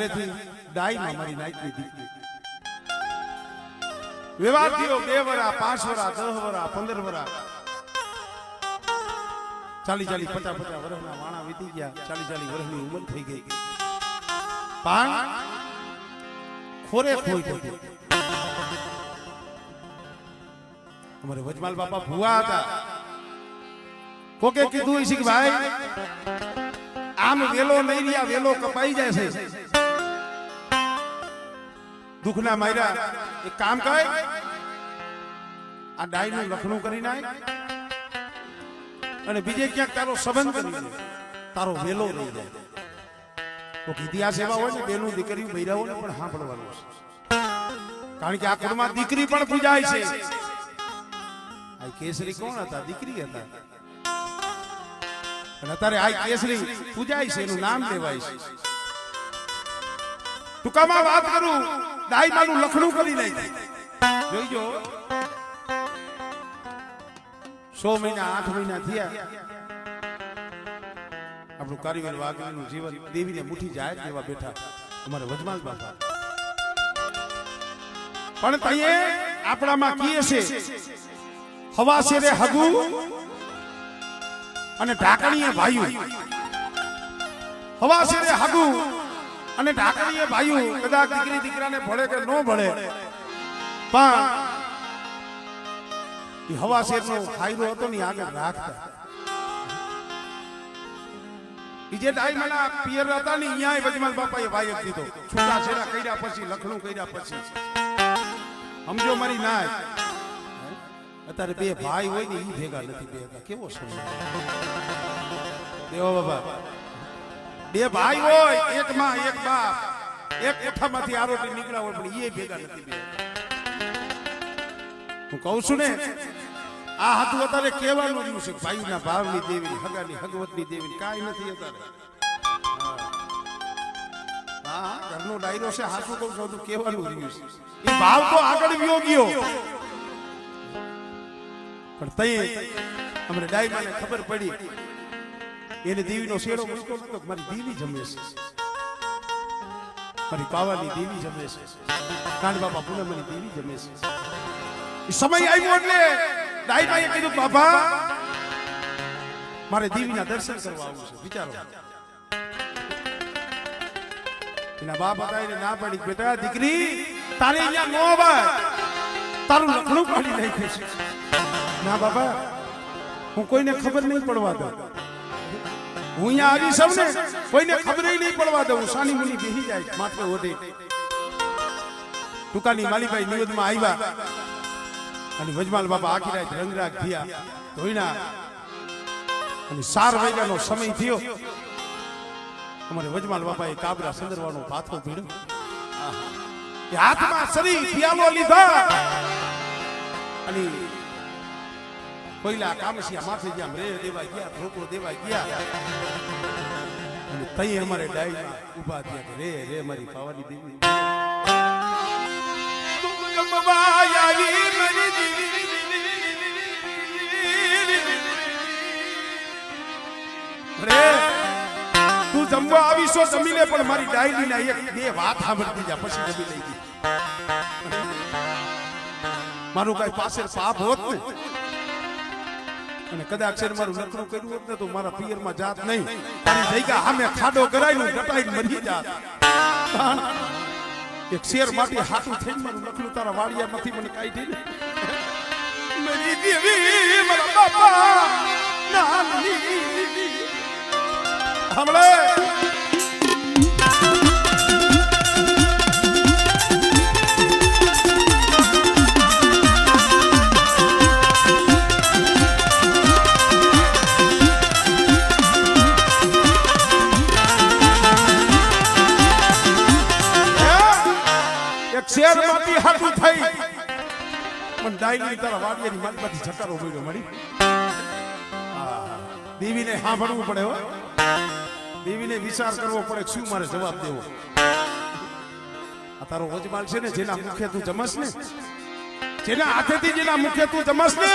ઘરેથી ડાઈમાં મારી નાઈટની દીકરી વિવાહ થયો બે વરા પાંચ વરા દસ વરા પંદર વરા ચાલી ચાલી પચાસ પચાસ વર્ષના વાણા વીતી ગયા ચાલી ચાલી વર્ષની ઉંમર થઈ ગઈ. પણ ખોરે ખોઈ થઈ અમારે વજમાલ બાપા ભુવા હતા. કોકે કીધું હશે કે ભાઈ આમ વેલો નહીં રહ્યા વેલો કપાઈ જાય છે. દુખના માર્યા એ કામ કર. આ ડાયનું લખણું કરી નાખ. અને બીજે ક્યાંક તારો સંબંધ કરી દે તારો વેલો રહી જાય. તો ઇતિહાસ એવા હોય ને, બેનું દીકરી બૈરાઓ ને પણ સાંભળવાનું છે. કારણ કે આ કુળમાં દીકરી પણ પૂજાય છે. આ કેસરી કોણ હતા? દીકરી હતા. અને અત્યારે આ કેસરી પૂજાય છે, એનું નામ લેવાય છે. ટૂંકામાં વાત કરું. ડાયમાનું લખણું કરી લઈ જોઈજો સો મહિના, આઠ મહિના થયા. આપણું કારીગર વાઘનું જીવન દેવીને મુઠી જાય તેવા બેઠા અમારે વજમાલ બાપા. પણ તઈએ આપણામાં કીએ છે, હવા શેરે હગુ અને ઢાકણીએ ભાયું હવા શેરે હગુ અને ઢાકણીએ ભાયું, કદાચ દીકરી દીકરાને ભળે કે ન ભળે પણ હવા શેરનો ફાયદો હતો ને આગળ રાખતા. જે જે ડાયમંડના પિયર હતા ને અહીંયા વજમાલ બાપાએ વાયક દીધો. છૂટા છેડા કર્યા પછી, લખણું કર્યા પછી. સમજો મારી નાય. અત્યારે બે ભાઈ હોય ને એ ભેગા નથી બે કેવો સમય. દેવા બાબા બે ભાઈ હોય એક માં એક બાપ. એક કોઠામાંથી આરોપી નીકળ્યા હોય પણ એ ભેગા નથી બે. હું કહું છું ને આ હતું અત્યારે કહેવાનું રહ્યું છે ભાઈના ભાવની દેવી હગાની હગવતની દેવી કાંઈ નથી અત્યારે. હા. ઘરનો ડાયરો છે હાથું કહું છું કહેવાનું રહ્યું છે. એ ભાવ તો આગળ વ્યો ગયો. પણ તઈ અમને ડાયરાને ખબર પડી એને દેવીનો શેરો મૂક્યો નતો મારી દેવી જમે છે. મારી પાવાની દેવી જમે છે. કાંડ બાપા પૂનમની દેવી જમે છે. સમય આવ્યો એટલે ડાયરાએ કીધું, બાપા, મારે દેવીના દર્શન કરવા આવું છે. વિચારો. એના બાપ હતા, એને ના પાડી. બેટા, દીકરી, તારે અહીંયા નો અવાય તારું લખણું પાડી નાખ્યું છે. ના બાપા, હું કોઈને ખબર નહીં પડવા દઉં. હું અહીંયા આવી સૌને કોઈને ખબર નહીં પડવા દઉં. સાની મુની બેસી જાય માત્ર ઓઢે. ટુકાની માલીભાઈ નિવેદમાં આવ્યા. અને વજમાલ બાપા આખી રાત રંગરાગ થયા ધોઈના અને સાર વાગ્યાનો સમય થયો. અમારે વજમાલ બાપાએ કાબરા સંદરવાનો પાથો ભીડ્યો હાથમાં શરીર પિયાલો લીધા. અને પહેલા કામસિયા માથે જ્યાં રે દેવા ગયા, ધોકો દેવા ગયા. તઈ અમારે ડાઈમાં ઊભા થયા રે રે, મારી પાવાની દેવી તું જમવા આવી મારી દેવી. રે, તું જમવા આવી છો જમી લે પણ મારી ડાયરી ના એક, બે વાત સાંભળતી જા પછી જમી ગઈ. મારું કઈ પાસે પાપ હોત ને? અને કદાચ છે મારું નકરું કર્યું હોત ને તો મારા પિયરમાં જાત નહીં. તારી જગ્યા સામે ખાડો કરાયું ડટાઈ મરી જાત. એક શેર માટે હાથું થઈને મારું નકરું તારા વાડિયામાંથી મને કાઈ ને મરી દેવી મારા બાપા નાની હમણે પણ ડાયલી તારા વાડિયાની માલમાંથી છકારો મળ્યો મળી. દેવીને સાંભળવું પડે હો. દેવીને વિચાર કરવો પડે શું મારે જવાબ દેવો. આ તારો વજમાલ છે ને, જેના મુખે તું જમસ ને? જેના હાથેથી જેના મુખે તું જમસ ને?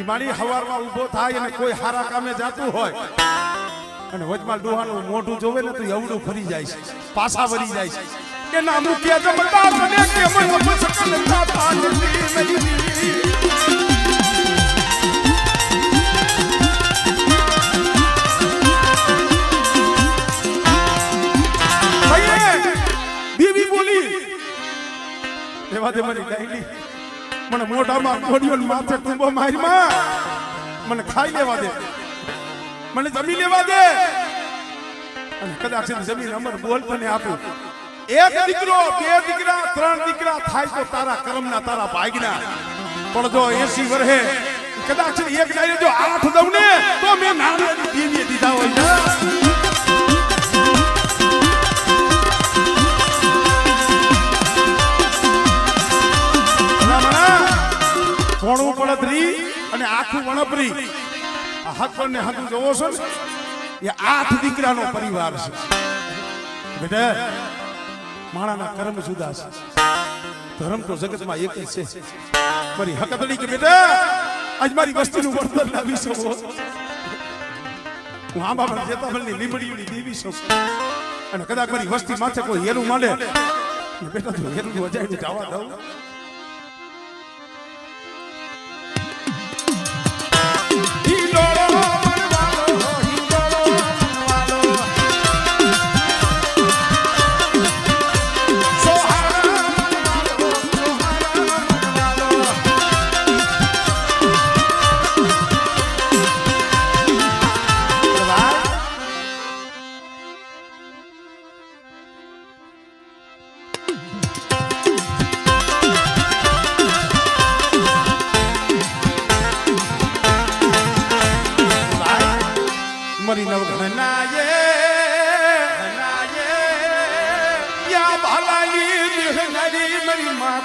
એ મારી હવારમાં ઊભો થાય અને કોઈ હારા કામે જાતું હોય. અને વચમાં ડોહાનું મોઢું જોવે ને તો એવડું ફરી જાય છે, પાછા વળી જાય છે. એના મુખ્ય જમતા મને કે મને મસકલ તાતા નથી મેરી ભાઈએ બીવી બોલી. એવા તે મારી ડાયલી મને મોઢામાં કોડિયો માથે ટૂંબો મારીમાં મને ખાઈ લેવા દે. મને જમી લેવા દે. અને કદાચ જમીન અમર બોલ પણ આપું. એક દીકરો બે દીકરા ત્રણ દીકરા થાય તો તારા કર્મના તારા ભાગના. પણ જો એસી વર્ષે કદાચ એક જાય જો આઠ દઉં ને તો મેં નાના દીવીએ દીધા હોય ભલામણા, પડતરી અને આખું વણપરી આ હસબન્ડ ને હાથું જોવો છો એ આઠ દીકરાનો પરિવાર છે. બેટા માણાના કર્મ જુદા છે ધર્મ તો જગતમાં એક જ છે. મારી હકતડી કે બેટા, આજ મારી વસ્તીનું વર્તન લાવી શકો. હું આંબા પર જેતાબલની લીમડીઓની દેવી છું. અને કદાચ મારી વસ્તી માથે કોઈ હેરું માંડે. બેટા, તો હેરું વજાઈને જવા દઉં.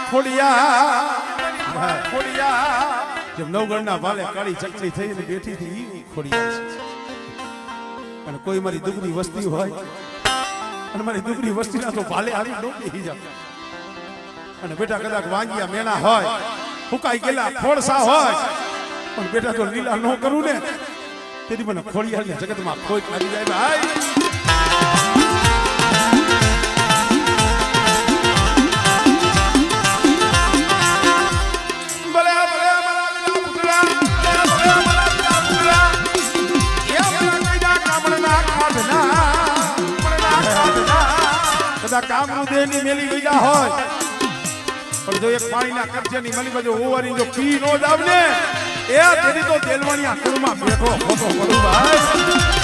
ખોડિયા ખોડિયા. જેમ નવગણના ભાલે કાળી ચકલી થઈને બેઠી હતી છે. અને કોઈ મારી દુગની વસ્તી હોય, અને મારી દુગની વસ્તીના તો ભાલે આવી બેહી અને બેટા કદાચ વાંગિયા મેણા હોય ફૂકાઈ ગયેલા ખોડસા હોય, પણ બેટા તો લીલા ન કરું ને તેથી મને ખોડિયાલ ને જગતમાં ખોઈ લાગી જાય. ભાઈ! ખાધના. કદાચ કામનું દેહની મેલી ગયા હોય પણ જો એક પાણીના કબજાની મળી બાજુ હોવાની જો પી નો જ આવને એ તેની તો તેલવાણી આકડમાં બેઠો ભાઈ